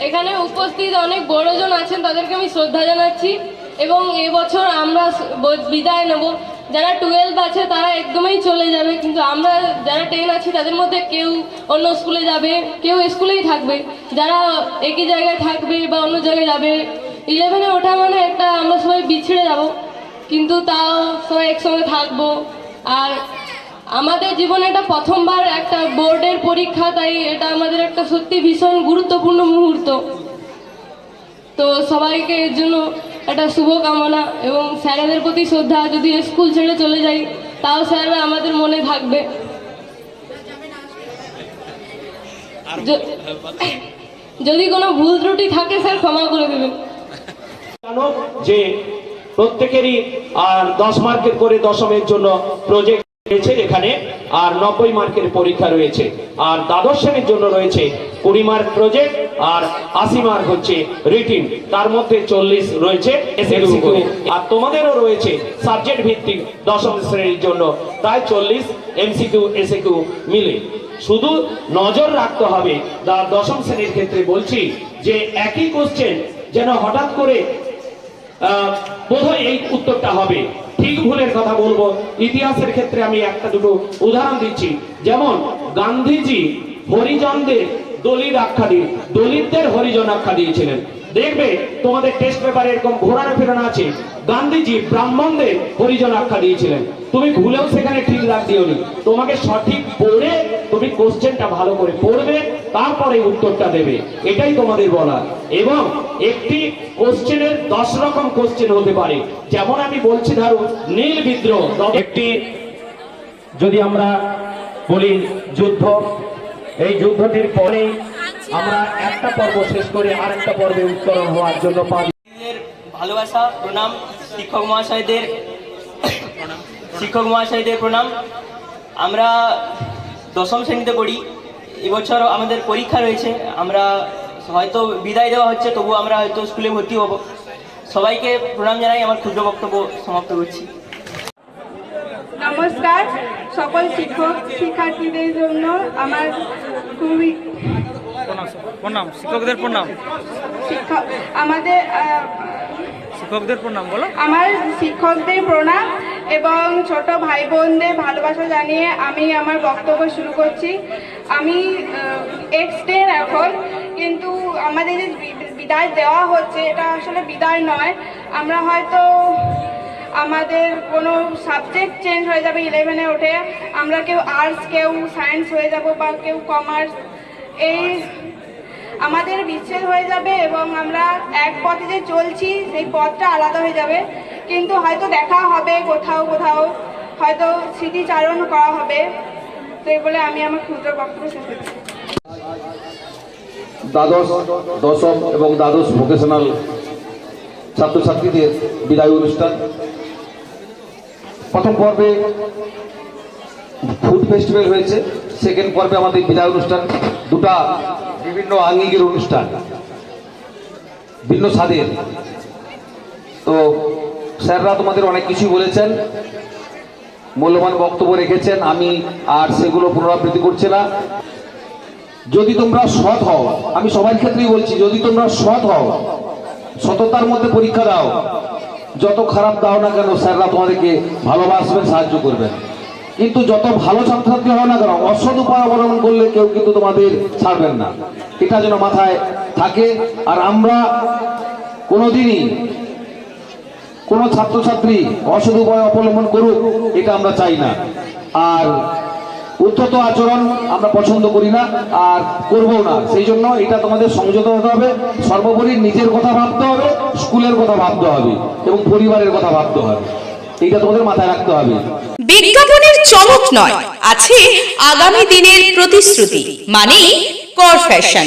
এখানে উপস্থিত অনেক বড়জন আছেন, তাদেরকে আমি শ্রদ্ধা জানাচ্ছি। এবং এবছর আমরা বিদায় নেব। যারা টুয়েলভ আছে, তারা একদমই চলে যাবে। কিন্তু আমরা যারা টেন আছি, তাদের মধ্যে কেউ অন্য স্কুলে যাবে, কেউ স্কুলেই থাকবে। যারা একই জায়গায় থাকবে বা অন্য জায়গায় যাবে ইলেভেনে ওঠা মানে একটা আমরা সবাই বিছিড়ে যাব। কিন্তু তাও সবাই একসঙ্গে থাকব। আর আমাদের জীবনে এটা প্রথমবার একটা বোর্ডের পরীক্ষা, তাই এটা আমাদের একটা সত্যি ভীষণ গুরুত্বপূর্ণ মুহূর্ত। তো সবাইকে এর জন্য একটা শুভকামনা এবং স্যারেদের প্রতি শ্রদ্ধা। যদি স্কুল ছেড়ে চলে যাই, তাও স্যাররা আমাদের মনে থাকবে। যদি কোনো ভুল ত্রুটি থাকে, স্যার ক্ষমা করে দেবেন। যে প্রত্যেকেরই আর দশ মার্কের করে দশমের জন্য প্রজেক্ট রয়েছে এখানে আর নব্বই মার্কের পরীক্ষা রয়েছে। আর দ্বাদশ শ্রেণির জন্য রয়েছে কুড়ি মার্ক প্রজেক্ট আর আশি মার্ক হচ্ছে রিটিন। তার মধ্যে চল্লিশ রয়েছে আর তোমাদেরও রয়েছে সাবজেক্ট ভিত্তিক দশম শ্রেণির জন্য। তাই চল্লিশ এমসিকিউ এসএকিউ মিলে। শুধু নজর রাখতে হবে দশম শ্রেণির ক্ষেত্রে বলছি যে একই কোশ্চেন যেন হঠাৎ করে আহ, বোধহয় এই উত্তরটা হবে। ঠিক ভুলের কথা বলব। ইতিহাসের ক্ষেত্রে আমি একটা দুটো উদাহরণ দিচ্ছি। যেমন, গান্ধীজি হরিজনদের দলিত আখ্যা দিয়ে দলিতদের হরিজন আখ্যা দিয়েছিলেন। দেখবে, তোমাদের টেস্ট পেপারে এরকম ঘোরানো ফেরানো আছে। গান্ধীজি ব্রাহ্মণদের হরিজন আখ্যা দিয়েছিলেন। তুমি ভুলেও সেখানে ঠিক রাখ দিওনি। তোমাকে সঠিক পড়ে তুমি কোশ্চেনটা ভালো করে পড়বে তারপরে উত্তরটা দেবে। এটাই তোমাদের বলা এবং একটি কোশ্চেনের দশ রকম কোশ্চেন হতে পারে। যেমন আমি বলছি ধরো নীল বিদ্রোহ। একটি যদি আমরা বলি যুদ্ধ এই যুদ্ধটির পরেই আমরা একটা পর্ব শেষ করে আরেকটা পর্বে উত্তরণ হওয়ার জন্য পারি। ভালোবাসা প্রণাম। শিক্ষক মহাশয়দের শিক্ষক মহাশয়দের প্রণাম। আমরা দশম শ্রেণীতে পড়ি। এবছর আমাদের পরীক্ষা রয়েছে। আমরা হয়তো বিদায় দেওয়া হচ্ছে তবু আমরা হয়তো স্কুলে ভর্তি হব। সবাইকে প্রণাম জানাই আমার ক্ষুদ্র বক্তব্য সমাপ্ত করছি। নমস্কার সকল শিক্ষক শিক্ষার্থীদের জন্য আমার খুবই প্রণাম প্রণাম শিক্ষকদের প্রণাম। শিক্ষক আমাদের শিক্ষকদের প্রণাম বলো। আমার শিক্ষকদের প্রণাম। এবং ছোট ভাই বোনদের ভালোবাসা জানিয়ে আমি আমার বক্তব্য শুরু করছি। আমি এক্স টেন এখন, কিন্তু আমাদের যে বিদায় দেওয়া হচ্ছে, এটা আসলে বিদায় নয়। আমরা হয়তো আমাদের কোনো সাবজেক্ট চেঞ্জ হয়ে যাবে ইলেভেনে উঠে। আমরা কেউ আর্টস কেউ সায়েন্স হয়ে যাব বা কেউ কমার্স এই আমাদের বিচ্ছেদ হয়ে যাবে এবং আমরা এক পথে যে চলছি, সেই পথটা আলাদা হয়ে যাবে। কিন্তু হয়তো দেখা হবে কোথাও কোথাও। হয়তো স্মৃতিচারণ করা হবে। তো এই বলে আমি আমার ক্ষুদ্র বক্তব্য শেষ করছি। দ্বাদশ, দশম এবং দ্বাদশ ভোকেশনাল ছাত্রছাত্রীদের বিদায় অনুষ্ঠান। প্রথম পর্বে ফুড ফেস্টিভ্যাল হয়েছে। সেকেন্ড পর্বে আমাদের বিদায় অনুষ্ঠান। দুটা বিভিন্ন আঙ্গিকের অনুষ্ঠান। ভিন্ন স্বাদের। স্যাররা তোমাদের অনেক কিছুই বলেছেন, মূল্যবান বক্তব্য রেখেছেন, আমি আর সেগুলো পুনরাবৃত্তি করছি না। যদি তোমরা সৎ হও, আমি সবার ক্ষেত্রেই বলছি, যদি তোমরা সৎ হও, সততার মধ্যে পরীক্ষা দাও, যত খারাপ দাও না কেন, স্যাররা তোমাদেরকে ভালোবাসবেন, সাহায্য করবেন। কিন্তু যত ভালো ছাত্রছাত্রী হও না কেন, অসৎ উপায় অবলম্বন করলে কেউ কিন্তু তোমাদের ছাড়বেন না। এটা যেন মাথায় থাকে। আর আমরা কোনোদিনই কোনো ছাত্রছাত্রী অসৎ উপায় অবলম্বন করুক, এটা আমরা চাই না। আর উদ্ধত আচরণ আমরা পছন্দ করি না, আর করব না। সেই জন্য এটা তোমাদের সংযত হতে হবে। সর্বোপরি নিজের কথা ভাবতে হবে, স্কুলের কথা ভাবতে হবে, এবং পরিবারের কথা ভাবতে হবে। এটা তোমাদের মাথায় রাখতে হবে। বিজ্ঞাপনের চমক নয়, আছে আগামী দিনের প্রতিশ্রুতি মানে কর ফ্যাশন